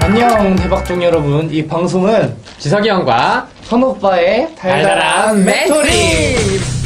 안녕 대박종 여러분 이 방송은 지석이 형과 선오빠의 달달한 메토리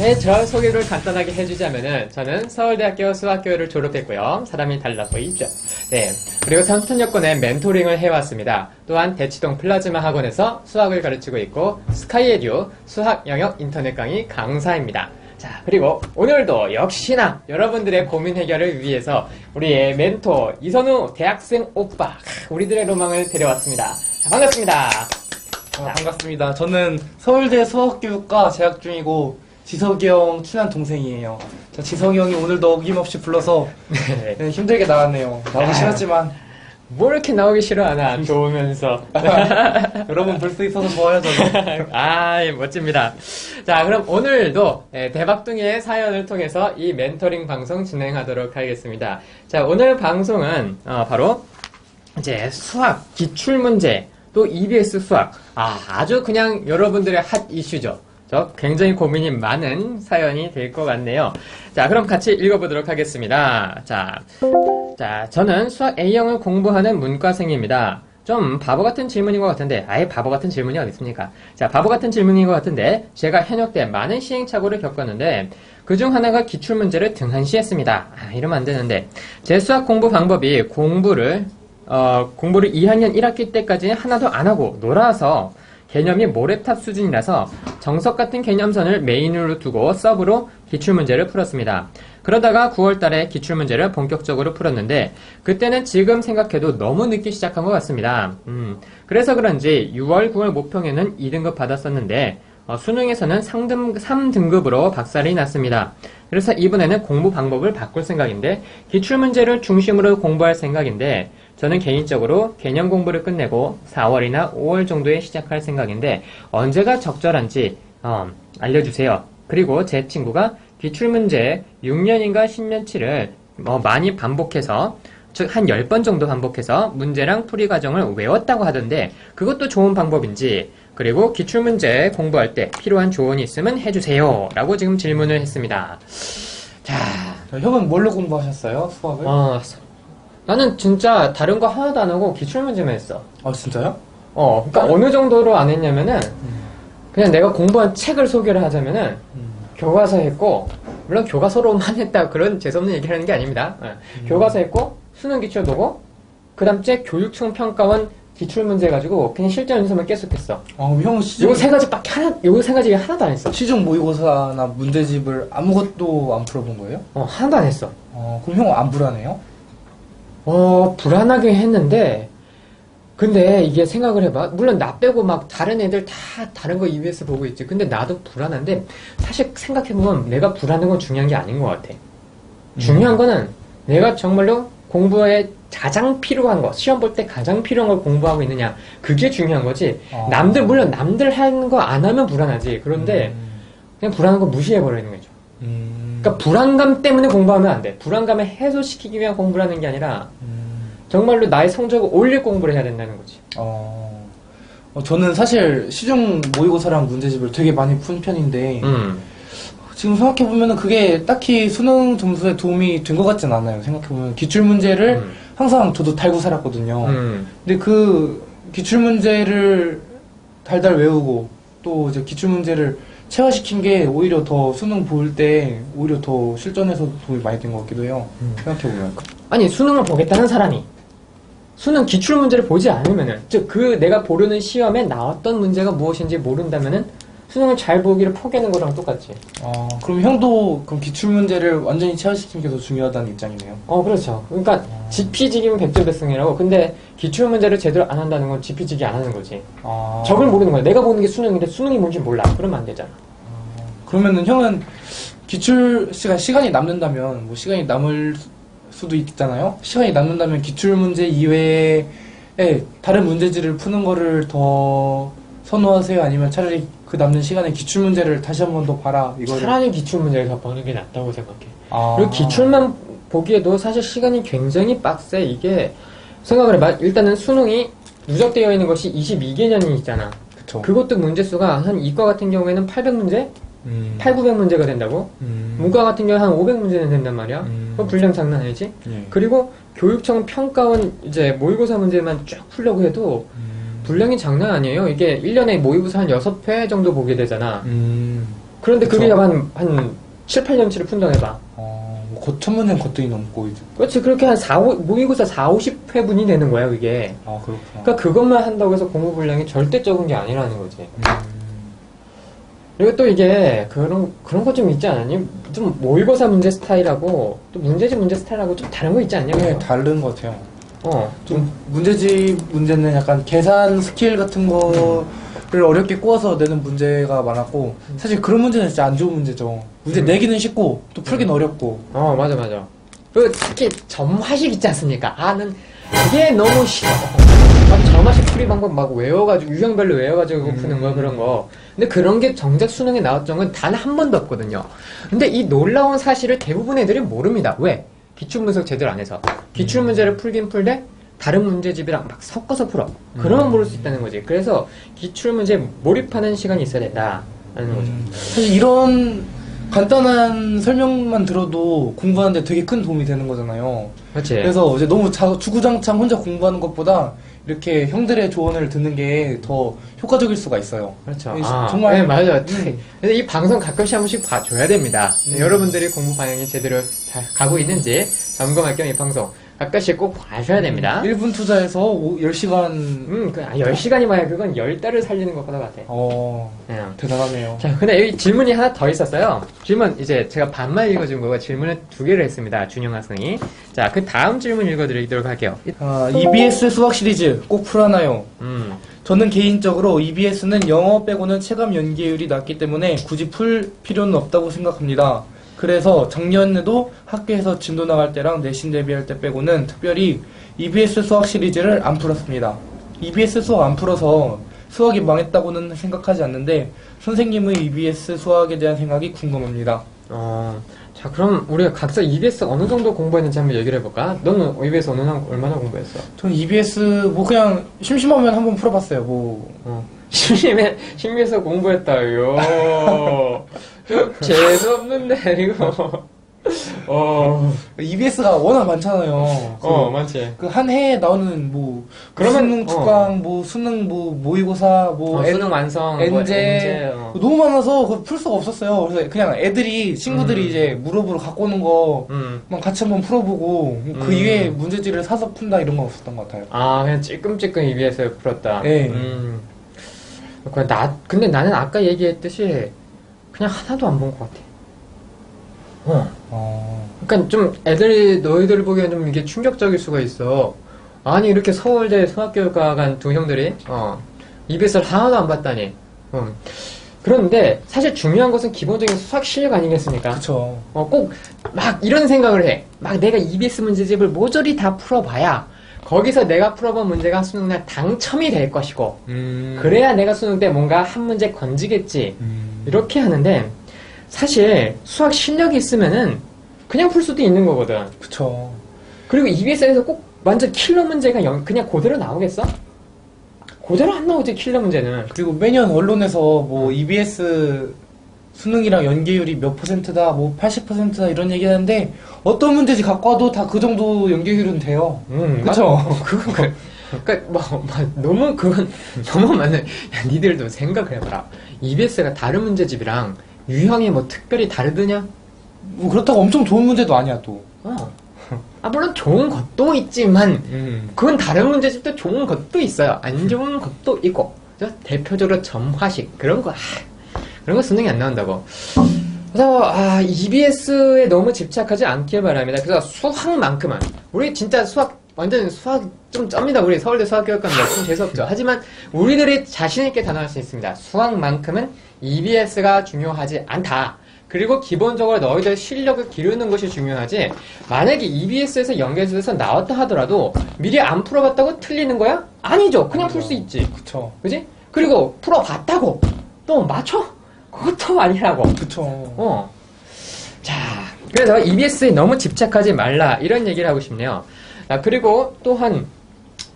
네, 저 소개를 간단하게 해주자면은 저는 서울대학교 수학교를 졸업했고요. 사람이 달라 보이죠? 네. 그리고 삼촌 여건의 멘토링을 해왔습니다. 또한 대치동 플라즈마 학원에서 수학을 가르치고 있고 스카이에듀 수학 영역 인터넷 강의 강사입니다. 자, 그리고 오늘도 역시나 여러분들의 고민 해결을 위해서 우리의 멘토 이선우 대학생 오빠 우리들의 로망을 데려왔습니다. 자, 반갑습니다. 아, 반갑습니다 저는 서울대 수학교육과 재학 중이고 지석이 형 친한 동생이에요 자, 지석이 형이 오늘도 어김없이 불러서 네. 네, 힘들게 나왔네요 나오기 아유. 싫었지만 뭐 이렇게 나오기 싫어하나 좋으면서. 여러분 볼 수 있어서 좋아요 저도. 아 예, 멋집니다. 자 그럼 오늘도 예, 대박둥이의 사연을 통해서 이 멘토링 방송 진행하도록 하겠습니다. 자 오늘 방송은 어, 바로 이제 수학 기출문제 또 EBS 수학. 아 아주 그냥 여러분들의 핫 이슈죠 저 굉장히 고민이 많은 사연이 될 것 같네요 자 그럼 같이 읽어보도록 하겠습니다 자 자, 저는 수학 A형을 공부하는 문과생입니다. 좀 바보 같은 질문인 것 같은데, 아예 바보 같은 질문이 어디 있습니까? 자, 바보 같은 질문인 것 같은데, 제가 현역 때 많은 시행착오를 겪었는데, 그중 하나가 기출문제를 등한시했습니다. 아, 이러면 안 되는데, 제 수학 공부 방법이 공부를, 어, 공부를 2학년 1학기 때까지 하나도 안 하고 놀아서 개념이 모래탑 수준이라서 정석 같은 개념선을 메인으로 두고 서브로 기출문제를 풀었습니다. 그러다가 9월 달에 기출문제를 본격적으로 풀었는데 그때는 지금 생각해도 너무 늦게 시작한 것 같습니다. 음, 그래서 그런지 6월, 9월 목평에는 2등급 받았었는데 어, 수능에서는 3등, 3등급으로 박살이 났습니다. 그래서 이번에는 공부 방법을 바꿀 생각인데 기출문제를 중심으로 공부할 생각인데 저는 개인적으로 개념 공부를 끝내고 4월이나 5월 정도에 시작할 생각인데 언제가 적절한지 어, 알려주세요. 그리고 제 친구가 기출문제 6년인가 10년치를 어, 많이 반복해서 즉 한 10번 정도 반복해서 문제랑 풀이 과정을 외웠다고 하던데 그것도 좋은 방법인지 그리고 기출문제 공부할 때 필요한 조언이 있으면 해주세요 라고 지금 질문을 했습니다 자 자, 형은 뭘로 공부하셨어요 수학을? 어, 나는 진짜 다른 거 하나도 안 하고 기출문제만 했어 아 진짜요? 어 그러니까 어느 정도로 안 했냐면은 그냥 내가 공부한 책을 소개를 하자면은 음. 교과서 했고 물론 교과서로만 했다 그런 재수없는 얘기를 하는 게 아닙니다. 예. 교과서 했고 수능 기출 보고 그 다음 째 교육청 평가원 기출 문제 가지고 그냥 실전 연습만 계속 했어. 아 그럼 형은 시중, 요거 세 가지밖에 하나 요거 세 가지 하나도 안 했어. 시중 모의고사나 문제집을 아무것도 안 풀어본 거예요? 어 하나도 안 했어. 어, 그럼 형은 안 불안해요? 어 불안하게 했는데 근데 이게 생각을 해봐. 물론 나 빼고 막 다른 애들 다 다른 거 EBS 보고 있지. 근데 나도 불안한데 사실 생각해보면 내가 불안한 건 중요한 게 아닌 것 같아. 중요한 거는 내가 정말로 공부에 가장 필요한 거, 시험 볼 때 가장 필요한 걸 공부하고 있느냐. 그게 중요한 거지. 어. 남들, 물론 남들 하는 거 안 하면 불안하지. 그런데 음. 그냥 불안한 거 무시해버리는 거죠. 음. 그러니까 불안감 때문에 공부하면 안 돼. 불안감을 해소시키기 위한 공부를 하는 게 아니라 음. 정말로 나의 성적을 올릴 공부를 해야 된다는 거지. 어, 어, 저는 사실 시중 모의고사랑 문제집을 되게 많이 푼 편인데 음. 지금 생각해보면 그게 딱히 수능 점수에 도움이 된 것 같진 않아요. 생각해보면 기출문제를 음. 항상 저도 달고 살았거든요. 음. 근데 그 기출문제를 달달 외우고 또 이제 기출문제를 체화시킨 게 오히려 더 수능 볼 때 오히려 더 실전에서 도움이 많이 된 것 같기도 해요. 음. 생각해보면. 아니 수능을 보겠다는 사람이 수능 기출 문제를 보지 않으면은 즉 그 내가 보려는 시험에 나왔던 문제가 무엇인지 모른다면은 수능을 잘 보기를 포기하는 거랑 똑같지. 어, 그럼 형도 그럼 기출 문제를 완전히 체화시킨 게더 중요하다는 입장이네요. 어 그렇죠. 그러니까 지피지기면 백조백승이라고. 근데 기출 문제를 제대로 안 한다는 건 지피지기 안 하는 거지. 아. 적을 모르는 거야. 내가 보는 게 수능인데 수능이 뭔지 몰라. 그러면 안 되잖아. 그러면은 형은 기출 시간 시간이 남는다면 뭐 시간이 남을 수- 수도 있잖아요. 시간이 남는다면 기출 문제 이외에 다른 문제지를 푸는 거를 더 선호하세요? 아니면 차라리 그 남는 시간에 기출 문제를 다시 한 번 더 봐라 이거를. 차라리 기출 문제를 더 보는 게 낫다고 생각해. 아. 그리고 기출만 보기에도 사실 시간이 굉장히 빡세. 이게 생각을 해봐. 일단은 수능이 누적되어 있는 것이 22개년이 있잖아. 그쵸. 그것도 문제 수가 한 이과 같은 경우에는 800문제? 음. 8, 900문제가 된다고? 음. 문과 같은 경우에 한 500문제는 된단 말이야. 음. 그럼 분량 장난 아니지? 예. 그리고 교육청 평가원 이제 모의고사 문제만 쭉 풀려고 해도 음. 분량이 장난 아니에요. 이게 1년에 모의고사 한 6회 정도 보게 되잖아. 음. 그런데 그게 그쵸. 한, 한 7, 8년치를 푼다고 해봐. 어, 뭐 문제는 거뜬히 넘고 이제. 그렇지. 그렇게 한 4, 5, 모의고사 4, 50회분이 되는 거야, 그게. 아 그렇구나. 그러니까 그것만 한다고 해서 공부 분량이 절대 적은 게 아니라는 거지. 음. 그리고 또 이게 그런 그런 거 좀 있지 않았니? 좀 모의고사 문제 스타일하고 또 문제집 문제 스타일하고 좀 다른 거 있지 않냐? 네? 다른 것 같아요. 어, 좀 문제집 문제는 약간 계산 스킬 같은 거를 어렵게 꼬아서 내는 문제가 많았고 사실 그런 문제는 진짜 안 좋은 문제죠. 문제 음. 내기는 쉽고 또 풀기는 어렵고. 어 맞아 맞아. 그 특히 점화식 있지 않습니까? 아는 그게 너무 싫어. 막 점화식 풀이 방법 막 외워가지고 유형별로 외워가지고 음. 푸는 거 그런 거. 근데 그런 게 정작 수능에 나왔던 건 단 한 번도 없거든요. 근데 이 놀라운 사실을 대부분 애들이 모릅니다. 왜? 기출 분석 제대로 안 해서. 기출 문제를 풀긴 풀되 다른 문제집이랑 막 섞어서 풀어. 그러면 음. 모를 수 있다는 거지. 그래서 기출 문제에 몰입하는 시간이 있어야 된다는 거죠. 음, 사실 이런 간단한 설명만 들어도 공부하는데 되게 큰 도움이 되는 거잖아요. 그렇지. 그래서 이제 너무 자, 주구장창 혼자 공부하는 것보다 이렇게 형들의 조언을 듣는 게 더 효과적일 수가 있어요. 그렇죠. 이- 아, 정말- 네, 맞아요. 음. 그래서 이 방송 가끔씩 한 번씩 봐줘야 됩니다. 음. 여러분들이 공부 방향이 제대로 잘 가고 있는지 점검할 겸 이 방송 가끔씩 꼭 봐줘야 됩니다. 1분 투자해서 10시간, 음, 그, 아, 10시간이 뭐야. 그건 10달을 살리는 것보다 같아. 어, 네. 대단하네요. 자, 근데 여기 질문이 하나 더 있었어요. 질문, 이제 제가 반만 읽어준 거고 질문을 두 개를 했습니다. 준영 학생이. 자, 그 다음 질문 읽어드리도록 할게요. 아, EBS 수학 시리즈 꼭 풀어나요? 음, 저는 개인적으로 EBS는 영어 빼고는 체감 연계율이 낮기 때문에 굳이 풀 필요는 없다고 생각합니다. 그래서 작년에도 학교에서 진도 나갈 때랑 내신 대비할 때 빼고는 특별히 EBS 수학 시리즈를 안 풀었습니다. EBS 수학 안 풀어서 수학이 망했다고는 생각하지 않는데 선생님의 EBS 수학에 대한 생각이 궁금합니다. 어, 자, 그럼 우리가 각자 EBS 어느 정도 공부했는지 한번 얘기를 해볼까? 너는 EBS 어느, 날- 얼마나 공부했어? 저는 EBS 뭐 그냥 심심하면 한번 풀어봤어요. 뭐 어. 심심해, 심해서 공부했다요. 좀 재수없는데, 이거. 어, EBS가 워낙 많잖아요. 그 어, 많지. 그 한 해에 나오는 뭐 그러면, 수능 특강 뭐 수능 뭐 모의고사 뭐 어, 엔- 수능 완성, 뭐 엔제 엔제, 어. 너무 많아서 그걸 풀 수가 없었어요. 그래서 그냥 애들이 친구들이 음. 이제 무릎으로 갖고 오는 거만 음. 같이 한번 풀어보고 그 음. 이외에 문제지를 사서 푼다 이런 건 없었던 것 같아요. 아, 그냥 찔끔찔끔 EBS 풀었다. 예. 음. 그래, 나, 근데 나는 아까 얘기했듯이 그냥 하나도 안 본 것 같아. 어. 어, 그러니까 좀 애들이 너희들 보기엔 좀 이게 충격적일 수가 있어. 아니 이렇게 서울대 수학교육과 간 두 형들이 어 EBS를 하나도 안 봤다니. 음. 그런데 사실 중요한 것은 기본적인 수학 실력 아니겠습니까? 그쵸. 어, 꼭 막 이런 생각을 해. 막 내가 EBS 문제집을 모조리 다 풀어봐야 거기서 내가 풀어본 문제가 수능 날 당첨이 될 것이고 음. 그래야 내가 수능 때 뭔가 한 문제 건지겠지. 음. 이렇게 하는데 사실 수학 실력이 있으면은 그냥 풀 수도 있는 거거든. 그쵸. 그리고 EBS에서 꼭 완전 킬러 문제가 영- 그냥 그대로 나오겠어? 그대로 안 나오지 킬러 문제는. 그리고 매년 언론에서 뭐 EBS 수능이랑 연계율이 몇 퍼센트다, 뭐 80%다 이런 얘기 하는데 어떤 문제지 갖고 와도 다 그 정도 연계율은 돼요. 음, 그쵸? 맞- 그건 그, 그러니까 뭐, 뭐, 너무 그건 너무 많은. 야, 니들도 생각을 해봐라. EBS가 다른 문제집이랑 유형이 뭐 특별히 다르드냐? 뭐 그렇다고 엄청 좋은 문제도 아니야 또. 어. 아 물론 좋은 것도 있지만 음. 그건 다른 문제집도 좋은 것도 있어요. 안 좋은 것도 있고. 대표적으로 점화식 그런 거 아, 그런 거 수능이 안 나온다고. 그래서 아 EBS에 너무 집착하지 않길 바랍니다. 그래서 수학만큼은 우리 진짜 수학 완전 수학 좀 쩝니다. 우리 서울대 수학교육과입니다. 좀 재수없죠. 하지만 우리들이 자신 있게 단언할 수 있습니다. 수학만큼은 EBS가 중요하지 않다. 그리고 기본적으로 너희들 실력을 기르는 것이 중요하지. 만약에 EBS에서 연계수에서 나왔다 하더라도 미리 안 풀어봤다고 틀리는 거야? 아니죠. 그냥 풀 수 있지. 그쵸. 그지? 그리고 풀어봤다고 또 맞춰? 그것도 아니라고. 그쵸. 어. 자, 그래서 EBS에 너무 집착하지 말라 이런 얘기를 하고 싶네요. 자, 그리고 또한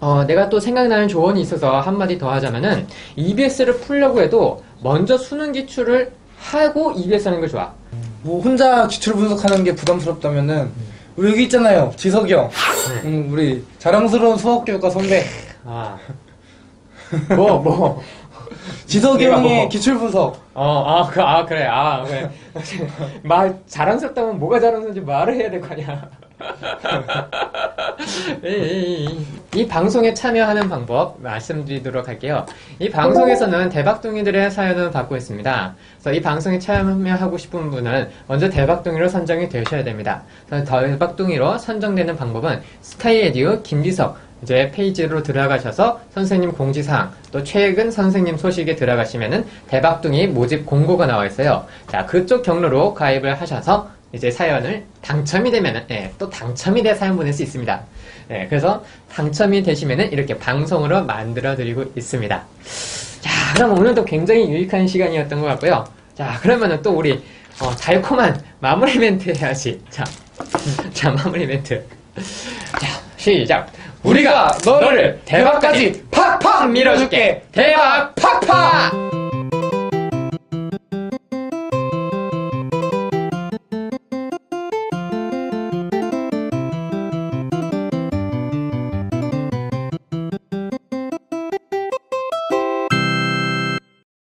어, 내가 또 생각나는 조언이 있어서 한마디 더 하자면은 EBS를 풀려고 해도 먼저 수능 기출을 하고 EBS 하는 거 좋아. 뭐 혼자 기출 분석하는 게 부담스럽다면은 여기 있잖아요 지석이 형 음, 우리 자랑스러운 수학교육과 선배 아. 뭐, 뭐. 지석이 형의 뭐. 기출 분석 어, 아, 그, 아, 그래, 아, 그래. 말, 자랑스럽다면 뭐가 자랑스러운지 말을 해야 될 거 아니야. 이, 방송에 참여하는 방법 말씀드리도록 할게요. 이 방송에서는 대박둥이들의 사연을 받고 있습니다. 그래서 이 방송에 참여하고 싶은 분은 먼저 대박둥이로 선정이 되셔야 됩니다. 대박둥이로 선정되는 방법은 스카이에듀 김비석 이제 페이지로 들어가셔서 선생님 공지사항 또 최근 선생님 소식에 들어가시면은 대박둥이 모집 공고가 나와 있어요. 자 그쪽 경로로 가입을 하셔서 이제 사연을 당첨이 되면은 예, 또 당첨이 돼 사연 보낼 수 있습니다. 예, 그래서 당첨이 되시면은 이렇게 방송으로 만들어 드리고 있습니다. 자 그럼 오늘도 굉장히 유익한 시간이었던 것 같고요. 자 그러면은 또 우리 어, 달콤한 마무리 멘트 해야지. 자, 자 마무리 멘트. 자 시작. 우리가 너를 대박까지 팍팍 밀어줄게. 대박 팍팍!